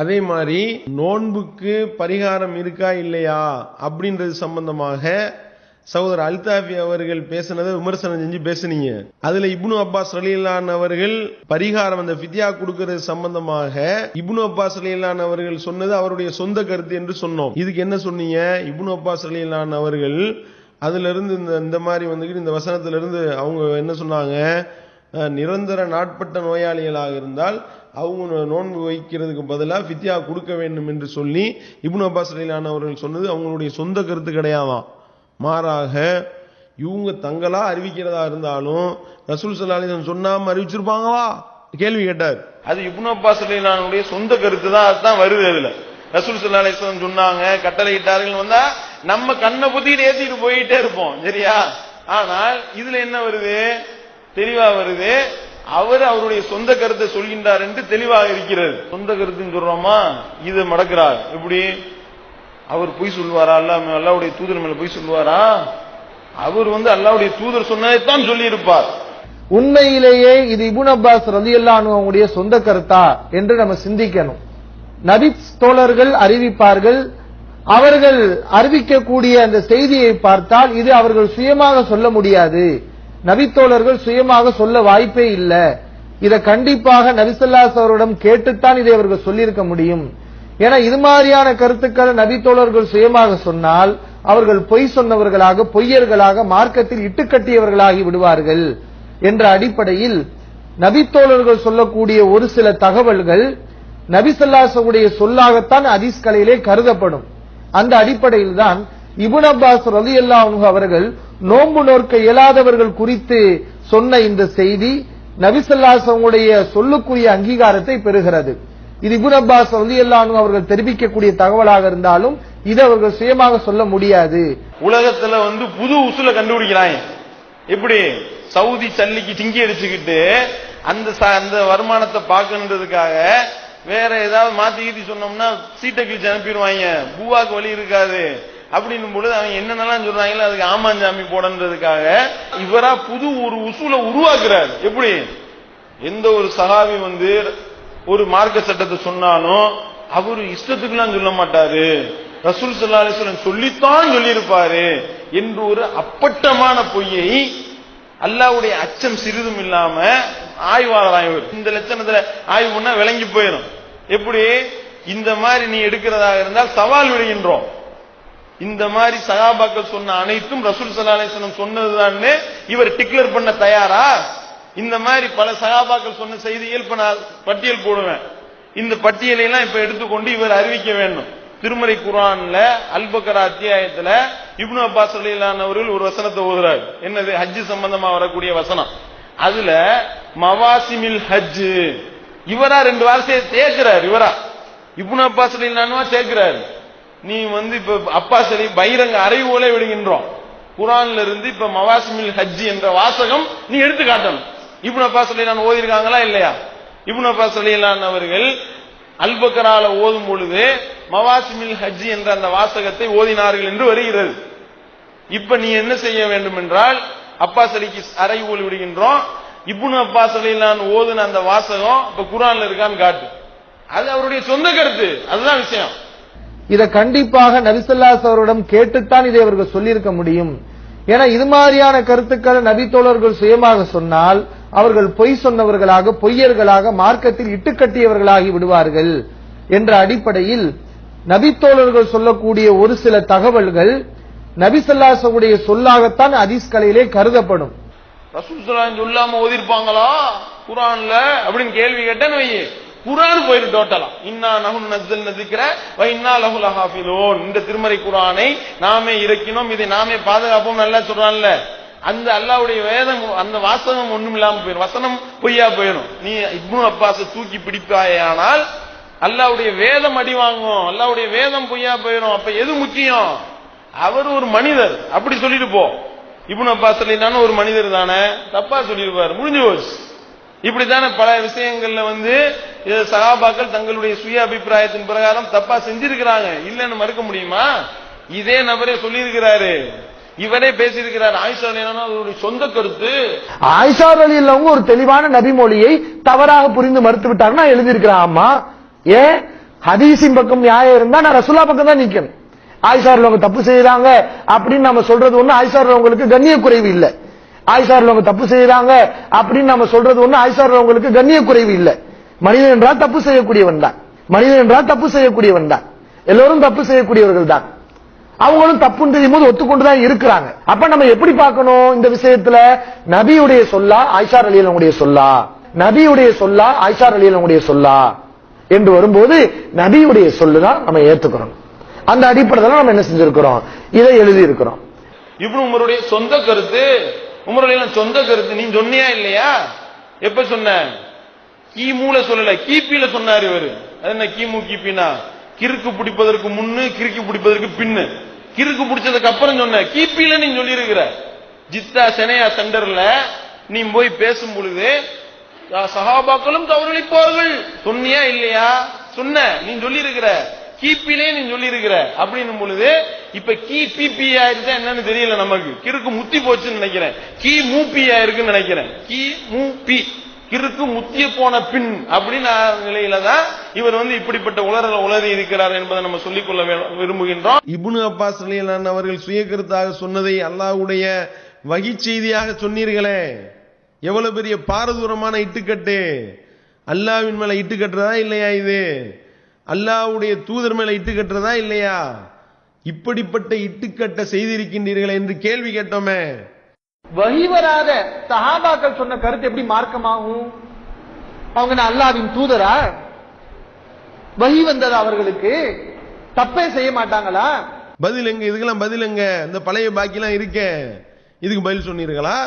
அதே மாதிரி நோன்புக்கு பரிகாரம் இருக்கா இல்லையா அப்படின்றது சம்பந்தமாக சகோதரர் அல்தாஃபி அவர்கள் பேசினதை விமர்சனம் செஞ்சு பேசுனீங்க. அதுல இப்னு அப்பாஸ் ரலிலான் அவர்கள் பரிகாரம் அந்த ஃபித்யா கொடுக்கறது சம்பந்தமாக இப்னு அப்பாஸ் ரலிலான் அவர்கள் சொன்னது அவருடைய சொந்த கருத்து என்று சொன்னோம். இதுக்கு என்ன சொன்னீங்க? இப்னு அப்பாஸ் ரலிலான் அவர்கள் அதுல இருந்து இந்த இந்த மாதிரி வந்துக்கிட்டு இந்த வசனத்துல இருந்து அவங்க என்ன சொன்னாங்க? நிரந்தர நாட்பட்ட நோயாளிகளாக இருந்தால் அவங்க நோன்பு வைக்கிறதுக்கு பதிலாக ஃபித்யா கொடுக்க வேண்டும் என்று சொல்லி இப்னு அப்பாஸ் ரலியல்லான் அவர்கள் சொன்னது அவங்களுடைய சொந்த கருத்து கிடையாதாம் மாறாக இவங்க தங்களா அறிவிக்கிறதா இருந்தாலும் ரசூல் சல்லாஹ் சொன்னாம அறிவிச்சிருப்பாங்களா? கேள்வி கேட்டார். அது இப்னு அப்பாஸ் ரலியல்லாஹுடைய சொந்த கருத்து தான் அதுதான் வருது அதுல. ரசூல் சல்லா சொன்னாங்க கட்டளை இட்டார்கள் வந்தா நம்ம கண்ணை புத்திட்டு ஏத்திட்டு போயிட்டே இருப்போம் சரியா? ஆனால் இதுல என்ன வருது? தெளிவா வருது. அவர் அவருடைய சொந்த கருத்தை சொல்கின்றார் என்று தெளிவாக இருக்கிறது. சொந்த கருத்துன்னு சொல்றோமா? இது மடக்கிறார். எப்படி? அவர் பொய் சொல்லுவாரா அல்லாஹ் அல்லாவுடைய தூதர் மேல பொய் சொல்லுவாரா அவர் வந்து அல்லாவுடைய தூதர் சொன்னதைத்தான் சொல்லி இருப்பார் உண்மையிலேயே இது இபுன் அப்பாஸ் ரதி அவங்களுடைய சொந்த கருத்தா என்று நம்ம சிந்திக்கணும். நபி தோழர்கள் அறிவிப்பார்கள். அவர்கள் அறிவிக்கக்கூடிய அந்த செய்தியை பார்த்தால் இது அவர்கள் சுயமாக சொல்ல முடியாது. நபித்தோழர்கள் சுயமாக சொல்ல வாய்ப்பே இல்ல. இதை கண்டிப்பாக நபிசல்லாஸ் அவரிடம் கேட்டுத்தான் இதை அவர்கள் சொல்லியிருக்க முடியும். ஏன்னா இது மாதிரியான கருத்துக்களை நபித்தோழர்கள் சுயமாக சொன்னால் அவர்கள் பொய் சொன்னவர்களாக பொய்யர்களாக மார்க்கத்தில் இட்டுக்கட்டியவர்களாகி விடுவார்கள். என்ற அடிப்படையில் நபித்தோழர்கள் சொல்லக்கூடிய ஒரு சில தகவல்கள் நபிசல்லாசவுடைய சொல்லாகத்தான் அதிஸ்கலையிலே கருதப்படும். அந்த அடிப்படையில் தான் இபுன் அப்பாஸ் ரலி அவர்கள் நோன்பு நோர்க்க இயலாதவர்கள் குறித்து சொன்ன இந்த செய்தி நபிசல்லாசவுடைய சொல்லுக்குரிய அங்கீகாரத்தை பெறுகிறது. இது இபுன் அப்பாஸ் ரலி அவர்கள் தெரிவிக்கக்கூடிய தகவலாக இருந்தாலும் இது அவர்கள் சுயமாக சொல்ல முடியாது. உலகத்துல வந்து புது உசுல கண்டுபிடிக்கிறாங்க. எப்படி? சவுதி சல்லிக்கு திங்கி அடிச்சுக்கிட்டு அந்த ச- அந்த வருமானத்தை பார்க்கணுன்றதுக்காக வேற ஏதாவது மாத்தி கீத்தி சொன்னோம்னா சீட்டை கிழிச்சு அனுப்பிடுவாங்க. பூவாக்கு வழி இருக்காது. அப்படின்னும் பொழுது அவன் என்னென்னலாம் சொல்றாங்களோ அதுக்கு ஆமாஞ்சாமி போடன்றதுக்காக இவரா புது ஒரு உசூலை உருவாக்குறாரு. எப்படி? எந்த ஒரு சகாவி வந்து ஒரு மார்க்க சட்டத்தை சொன்னாலும் அவரு இஷ்டத்துக்குலாம் சொல்ல மாட்டாரு. ரசூல் சல்லா அலிஸ்வரன் சொல்லித்தான் சொல்லியிருப்பாரு என்று ஒரு அப்பட்டமான பொய்யை அல்லாவுடைய அச்சம் சிறிதும் இல்லாம ஆய்வாளர் ஆய்வு இந்த லட்சணத்துல ஆய்வு பண்ணா விளங்கி போயிடும் எப்படி? இந்த மாதிரி நீ எடுக்கிறதாக இருந்தால் சவால் விடுகின்றோம். இந்த மாதிரி சகாபாக்கள் சொன்ன அனைத்தும் ரசூல் ஸல்லல்லாஹு சொன்னதுதான் சொன்னதுதான்னு இவர் டிக்ளேர் பண்ண தயாரா? இந்த மாதிரி பல சகாபாக்கள் சொன்ன செய்தியில் பட்டியல் போடுவேன். இந்த பட்டியலை எல்லாம் இப்ப எடுத்துக்கொண்டு இவர் அறிவிக்க வேண்டும். திருமலை குரான்ல அல்பக்கரா அத்தியாயத்துல இப்னு அப்பாஸ் அவர்கள் ஒரு வசனத்தை ஓதுறாரு. என்னது? ஹஜ் சம்பந்தமா வரக்கூடிய வசனம். அதுல மவாசிமில் ஹஜ் இவரா ரெண்டு வார்த்தையை தேக்குறாரு இவரா. இப்னு அப்பாஸ் ரலியல்லாஹு சேர்க்கிறாரு நீ வந்து இப்ப அப்பா சரி பைரங்க அறைவோலே விடுகின்றோம். குரான்ல இருந்து இப்ப மவாசிமில் ஹஜ்ஜி என்ற வாசகம் நீ எடுத்து காட்டணும். இப்னு சொல்லி நான் ஓதிருக்காங்களா இல்லையா? இப்னு அப்பா அலிலான் அவர்கள் அல்பக்கரால ஓதும் பொழுது மவாசிமில் ஹஜ்ஜி என்ற அந்த வாசகத்தை ஓதினார்கள் என்று வருகிறது. இப்ப நீ என்ன செய்ய வேண்டும் என்றால் அப்பா சலிக்கு அறை ஓலி விடுகின்றோம். இப்னு அப்பா நான் ஓதுன அந்த வாசகம் இப்ப குரான்ல இருக்கான்னு காட்டு. அது அவருடைய சொந்த கருத்து. அதுதான் விஷயம். இத கண்டிப்பாக நபிசல்லாஸ் அவரிடம் கேட்டுத்தான் இதை அவர்கள் சொல்லியிருக்க முடியும். ஏன்னா இது மாதிரியான கருத்துக்களை நபித்தோழர்கள் சுயமாக சொன்னால் அவர்கள் பொய் சொன்னவர்களாக பொய்யர்களாக மார்க்கத்தில் இட்டுக்கட்டியவர்களாகி விடுவார்கள். என்ற அடிப்படையில் நபித்தோழர்கள் சொல்லக்கூடிய ஒரு சில தகவல்கள் நபிசல்லாசவுடைய சொல்லாகத்தான் அதிஸ்கலையிலே கருதப்படும். ரசூல் சொல்லாம ஓதிருப்பாங்களா? குரான்ல? அப்படின்னு கேள்வி கேட்டேன்னு குரான் போயிரு டோட்டலா இன்னா நஹுன் நஸ்ஸல்ன திக்ர இன்னா லஹு லஹாஃபிலூன். இந்த திருமறை குரானை நாமே இறக்கினோம். இதை நாமே பாதுகாப்போம். நல்லா சொல்றான்ல. அந்த அல்லாவுடைய வேதம் அந்த வாசகம் ஒண்ணும் இல்லாம போயிடும் வசனம் பொய்யா போயிடும் நீ இப்னு அப்பாஸை தூக்கி பிடிப்பாயானால் அல்லாவுடைய வேதம் அடி வாங்கும் அல்லாவுடைய வேதம் பொய்யா போயிடும் அப்ப எது முக்கியம்? அவர் ஒரு மனிதர். அப்படி சொல்லிட்டு போ. இப்னு அப்பாஸ் ஒரு மனிதர் தானே. தப்பா சொல்லியிருப்பார் முடிஞ்சு போச்சு. இப்படித்தான பல விஷயங்கள்ல வந்து சகாபாக்கள் தங்களுடைய சுய அபிப்பிராயத்தின் பிரகாரம் தப்பா செஞ்சிருக்கிறாங்க. இல்லைன்னு மறுக்க முடியுமா? இதே நபரே சொல்லியிருக்கிறாரு. இவரே பேசியிருக்கிறார். ஆயிஷா அவருடைய சொந்த கருத்து. ஆயிஷா அலி ஒரு தெளிவான நபிமொழியை தவறாக புரிந்து மறுத்து விட்டாருன்னா எழுதியிருக்கிறான். ஆமா. ஏன் ஹதீஸின் பக்கம் நியாயம் இருந்தா நான் ரசுல்லா பக்கம் தான் நிக்கணும். ஆயிஷா தப்பு செய்யறாங்க அப்படின்னு நம்ம சொல்றது ஒண்ணு. ஆயிஷா உள்ளவங்களுக்கு கண்ணிய குறைவு இல்லை. ஆயிஷா உள்ளவங்க தப்பு செய்யறாங்க அப்படின்னு நம்ம சொல்றது ஒண்ணு ஆயிஷா உள்ளவங்களுக்கு கண்ணிய குறைவு இல்ல. மனிதன் என்றால் தப்பு செய்யக்கூடியவன் தான். மனிதன் என்றால் தப்பு செய்யக்கூடியவன் தான். எல்லோரும் தப்பு செய்யக்கூடியவர்கள் தான். அவங்களும் தப்புன்னு தெரியும் போது ஒத்துக்கொண்டுதான் இருக்கிறாங்க. அப்ப நம்ம எப்படி பார்க்கணும் இந்த விஷயத்துல? நபியுடைய சொல்லா ஆயிஷா அலியலவங்களுடைய சொல்லா. நபியுடைய சொல்லா ஆயிஷா அலியலவங்களுடைய சொல்லா. என்று வரும்போது நபியுடைய சொல்லுதான் நம்ம ஏத்துக்கிறோம். அந்த அடிப்படையில் நம்ம என்ன செஞ்சிருக்கிறோம்? இதை எழுதி இருக்கிறோம் இவ்வளவு உங்களுடைய சொந்த கருத்து உமருடைய சொந்த கருத்து. நீ சொன்னியா இல்லையா? எப்ப சொன்ன? கீமூல சொல்லல. கீப்பில சொன்னார் இவர். அது என்ன கிமு கிபினா கிறுக்கு பிடிப்பதற்கு முன்னு கிறுக்கி பிடிப்பதற்கு பின்னு. கிறுக்கு பிடிச்சதுக்கு அப்புறம் சொன்ன. கீப்பில நீ சொல்லியிருக்கிற. ஜித்தா செனையா சென்டர்ல நீ போய் பேசும் பொழுது சகாபாக்களும் சஹாபாக்களும் தவறளிப்பார்கள் சொன்னியா இல்லையா? சொன்ன. நீ சொல்லியிருக்கிற. கிபிலே நீ சொல்லி இருக்கிற அப்படின்னும் பொழுது இப்ப கி பிபி ஆயிருந்தா என்னன்னு தெரியல நமக்கு. கிறுக்கு முத்தி போச்சுன்னு நினைக்கிறேன். கி மூபி ஆயிருக்குன்னு நினைக்கிறேன். கி மூ பி. கிறுக்கு முத்திய போன பின் அப்படின்னு நிலையில தான் இவர் வந்து இப்படிப்பட்ட உலரில் உலறி இருக்கிறார் என்பதை நம்ம சொல்லிக்கொள்ள வே- விரும்புகின்றோம். இபுனு அப்பாஸ் ரலியல்லாஹு அவர்கள் சுய கருத்தாக சொன்னதை அல்லாஹ்வுடைய வகி செய்தியாக சொன்னீர்களே. எவ்வளவு பெரிய பாரதூரமான இட்டுக்கட்டு. அல்லாஹ்வின் மேல இட்டுக்கட்டுறதா இல்லையா இது? அல்லாஹ்வுடைய தூதர் மேல இட்டு கட்டுறதா இல்லையா? இப்படிப்பட்ட இட்டுக்கட்ட செய்திருக்கின்றீர்கள் என்று கேள்வி கேட்டோமே. வகி வராத சஹாபாக்கள் சொன்ன கருத்து எப்படி மார்க்கமாகும்? அவங்க என்ன அல்லாவின் தூதரா? வகி வந்தது அவர்களுக்கு? தப்பே செய்ய மாட்டாங்களா? பதில் எங்க? இதுக்கெல்லாம் பதில் எங்க? இந்த பழைய பாக்கிலாம் இருக்கே. இதுக்கு பதில் சொன்னீர்களா?